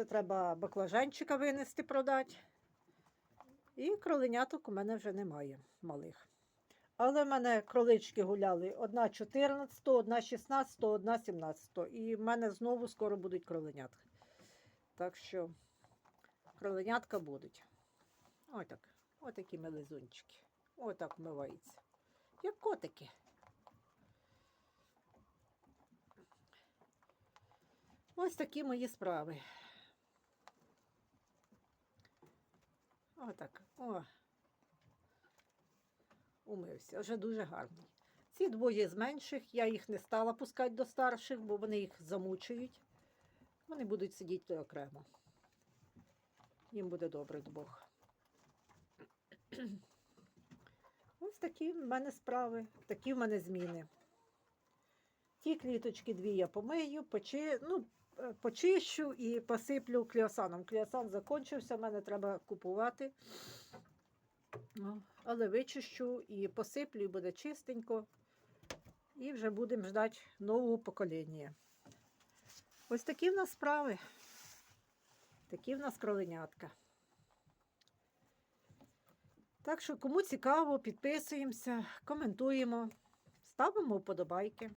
Ще треба баклажанчика винести продати. І кроленяток у мене вже немає малих. Але в мене кролички гуляли одна 14, одна 16, одна 17. І в мене знову скоро будуть кроленятка. Так що кроленятка будуть. Ось так. Ось такі мелизунчики. Так вмиваються. Як котики. Ось такі мої справи. Отак. О. Умився. Вже дуже гарний. Ці двоє з менших, я їх не стала пускати до старших, бо вони їх замучують. Вони будуть сидіти окремо. Їм буде добре двох. Ось такі в мене справи, такі в мене зміни. Ті кліточки дві я помию, почи, ну, почищу і посиплю кліосаном. Кліосан закінчився, мене треба купувати. Ну, але вичищу і посиплю, і буде чистенько. І вже будемо ждати нового покоління. Ось такі в нас справи. Такі в нас кроленятка. Так що, кому цікаво, підписуємося, коментуємо, ставимо вподобайки.